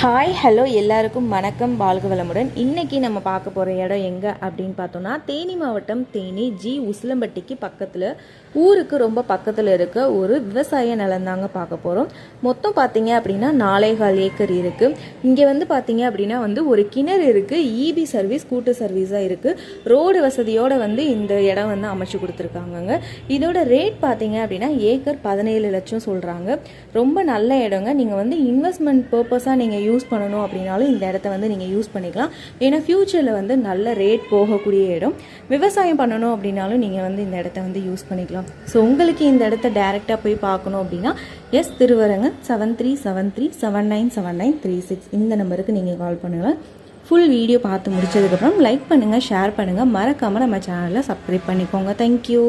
Hi hello எல்லாருக்கும் வணக்கம். வாழ்க வளமுடன். இன்றைக்கி நம்ம பார்க்க போகிற இடம் எங்கே அப்படின்னு பார்த்தோம்னா தேனி மாவட்டம் தேனி ஜி உசிலம்பட்டிக்கு பக்கத்தில் ஊருக்கு ரொம்ப பக்கத்தில் இருக்க ஒரு விவசாய நிலந்தாங்க பார்க்க போகிறோம் மொத்தம் பார்த்தீங்க அப்படின்னா நாலேகால் ஏக்கர் இருக்குது இங்கே வந்து பார்த்தீங்க அப்படின்னா வந்து ஒரு கிணறு இருக்குது இபி சர்வீஸ் கூட்டு சர்வீஸாக இருக்குது ரோடு வசதியோடு வந்து இந்த இடம் வந்து அமைச்சு கொடுத்துருக்காங்கங்க. இதோட ரேட் பார்த்தீங்க அப்படின்னா ஏக்கர் பதினேழு லட்சம் சொல்கிறாங்க ரொம்ப நல்ல இடங்க. நீங்கள் வந்து இன்வெஸ்ட்மெண்ட் பர்பஸாக நீங்கள் யூஸ் பண்ணணும் அப்படின்னாலும் இந்த இடத்த வந்து நீங்கள் யூஸ் பண்ணிக்கலாம். ஏன்னா ஃப்யூச்சரில் வந்து நல்ல ரேட் போகக்கூடிய இடம். விவசாயம் பண்ணணும் அப்படின்னாலும் நீங்கள் வந்து இந்த இடத்த வந்து யூஸ் பண்ணிக்கலாம். ஸோ உங்களுக்கு இந்த இடத்த டைரெக்டாக போய் பார்க்கணும் அப்படின்னா எஸ் திருவரங்க seven three seven three seven nine seven nine three six இந்த நம்பருக்கு நீங்கள் கால் பண்ணுங்கள் ஃபுல் வீடியோ பார்த்து முடிச்சதுக்கப்புறம் லைக் பண்ணுங்கள் ஷேர் பண்ணுங்கள் மறக்காமல் நம்ம சேனலை சப்ஸ்கிரைப் பண்ணிக்கோங்க. தேங்க்யூ